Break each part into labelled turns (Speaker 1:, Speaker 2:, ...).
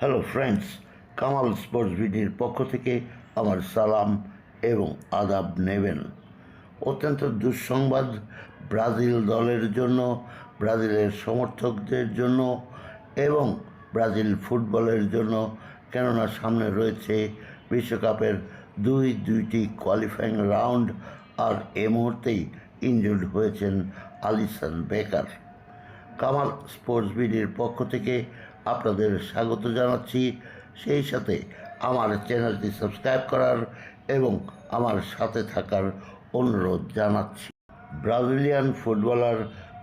Speaker 1: Hello friends Kamal sports ভিডির পক্ষ থেকে আমার সালাম এবং আদাব নেবেন। অত্যন্ত দুঃসংবাদ, ব্রাজিল দলের জন্য, ব্রাজিলের সমর্থকদের জন্য এবং ব্রাজিল ফুটবলের জন্য, কেননা সামনে রয়েছে বিশ্বকাপের দুই, দুইটি কোয়ালিফাইং রাউন্ড আর এ মুহূর্তেই ইনজুর্ড হয়েছেন আলিসান বেকার। কামাল স্পোর্টস বিডির পক্ষ থেকে আপনাদের স্বাগত জানাচ্ছি। সেই সাথে আমার চ্যানেলটি সাবস্ক্রাইব করার এবং আমার সাথে থাকার অনুরোধ জানাচ্ছি। ব্রাজিলিয়ান ফুটবলার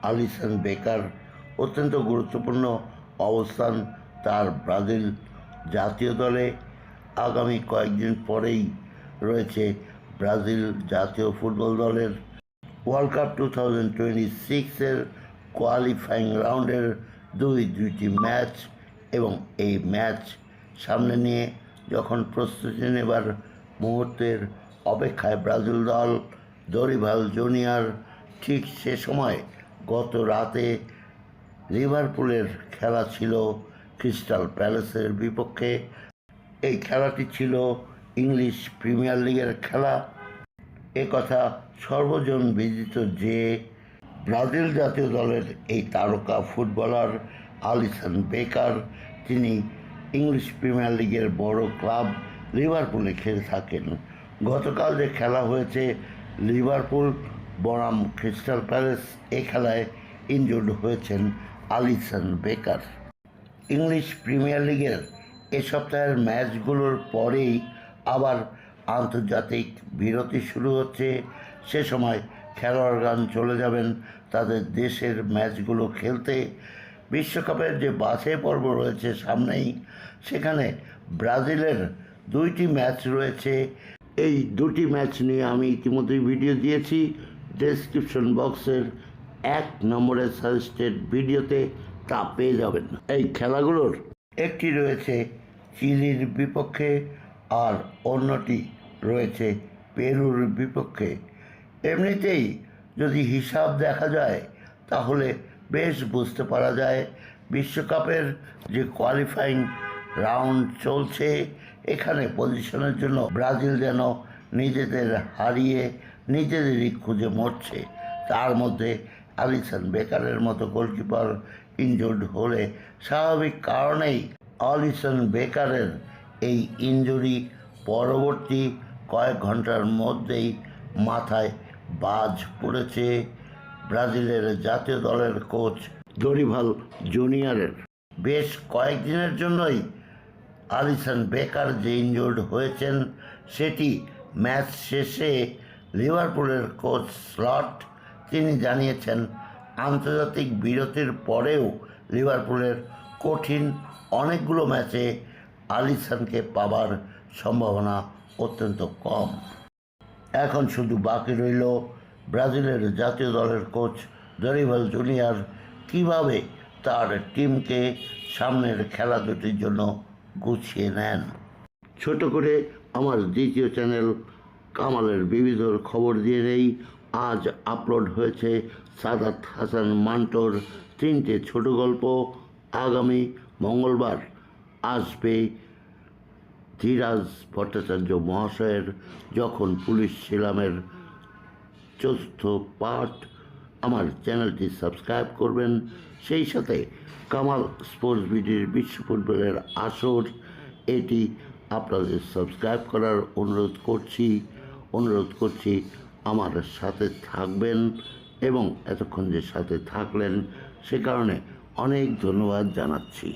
Speaker 1: আলিসান বেকার অত্যন্ত গুরুত্বপূর্ণ অবস্থান তার ব্রাজিল জাতীয় দলে। আগামী কয়েকদিন পরেই রয়েছে ব্রাজিল জাতীয় ফুটবল দলের world cup two thousand twenty সিক্সের কোয়ালিফাইং রাউন্ডের দুই দুইটি ম্যাচ এবং এই ম্যাচ সামনে নিয়ে যখন প্রস্তুতি নেবার মুহূর্তের অপেক্ষায় ব্রাজিল দল দরিভাল জুনিয়র ঠিক সে সময় গত রাতে লিভারপুলের খেলা ছিল ক্রিস্টাল প্যালেসের বিপক্ষে। এই খেলাটি ছিল ইংলিশ প্রিমিয়ার লিগের খেলা। এ কথা সর্বজন বিদিত যে ব্রাজিল জাতীয় দলের এই তারকা ফুটবলার আলিসন বেকার, তিনি ইংলিশ প্রিমিয়ার লিগের বড় ক্লাব লিভারপুলে খেলে থাকেন। গতকাল যে খেলা হয়েছে, লিভারপুল, বনাম, ক্রিস্টাল প্যালেস, এ খেলায় ইনজুর্ড হয়েছেন আলিসন বেকার। ইংলিশ প্রিমিয়ার লিগের এ সপ্তাহের ম্যাচগুলোর পরেই আবার আন্তর্জাতিক বিরতি শুরু হচ্ছে। সে সময় খেলোয়াড়গান চলে যাবেন তাদের দেশের ম্যাচগুলো খেলতে। বিশ্বকাপের যে বাছাই পর্ব রয়েছে সামনেই, সেখানে ব্রাজিলের দুইটি ম্যাচ রয়েছে। এই দুটি ম্যাচ নিয়ে আমি ইতিমধ্যেই ভিডিও দিয়েছি। ডেসক্রিপশন বক্সের এক নম্বরের সাজেস্টেড ভিডিওতে তা পেয়ে যাবেন। এই খেলাগুলোর একটি রয়েছে চিলির বিপক্ষে, আর অন্যটি রয়েছে পেরুর বিপক্ষে। এমনিতেই যদি হিসাব দেখা যায়, তাহলে বেশ বুঝতে পারা যায়। বিশ্বকাপের যে কোয়ালিফাইং রাউন্ড চলছে, এখানে পজিশনের জন্য ব্রাজিল যেন নিজেদের হারিয়ে নিজেদেরই খুঁজে মরছে। তার মধ্যে আলিসান বেকারের মতো গোলকিপার ইনজুর্ড হলে স্বাভাবিক কারণেই অলিসন বেকারের এই ইনজুরি পরবর্তী কয়েক ঘণ্টার মধ্যেই মাথায় বাজ পড়েছে। ব্রাজিলের জাতীয় দলের কোচ দরিভাল জুনিয়রের। বেশ কয়েকদিনের জন্যই আলিসন বেকার যে ইনজুর্ড হয়েছেন, সেটি ম্যাচ শেষে লিভারপুলের কোচ স্লট, তিনি জানিয়েছেন, আন্তর্জাতিক বিরতির পরেও লিভারপুলের কঠিন অনেকগুলো ম্যাচে আলিসানকে পাবার সম্ভাবনা অত্যন্ত কম। এখন শুধু বাকি রইল ব্রাজিলের জাতীয় দলের কোচ দরিভাল জুনিয়র কীভাবে তার টিমকে সামনের খেলা দুটির জন্য গুছিয়ে নেন? ছোট করে আমার দ্বিতীয় চ্যানেল কামালের বিবিধ খবর দিয়ে নেই। আজ আপলোড হয়েছে সাদাত হাসান মান্টোর তিনটে ছোট গল্প। আগামী মঙ্গলবার আসবে ধীরাজ ভট্টাচার্য মহাশয়ের যখন পুলিশ ছিলামের চতুর্থ পার্ট আমার চ্যানেলটি সাবস্ক্রাইব করবেন। সেই সাথে কামাল স্পোর্টস বিডির বিশ্ব ফুটবলের আসর। এটি আপনাদের সাবস্ক্রাইব করার অনুরোধ করছি। অনুরোধ করছি আমার সাথে থাকবেন এবং এতক্ষণ যে সাথে থাকলেন, সে কারণে অনেক ধন্যবাদ জানাচ্ছি।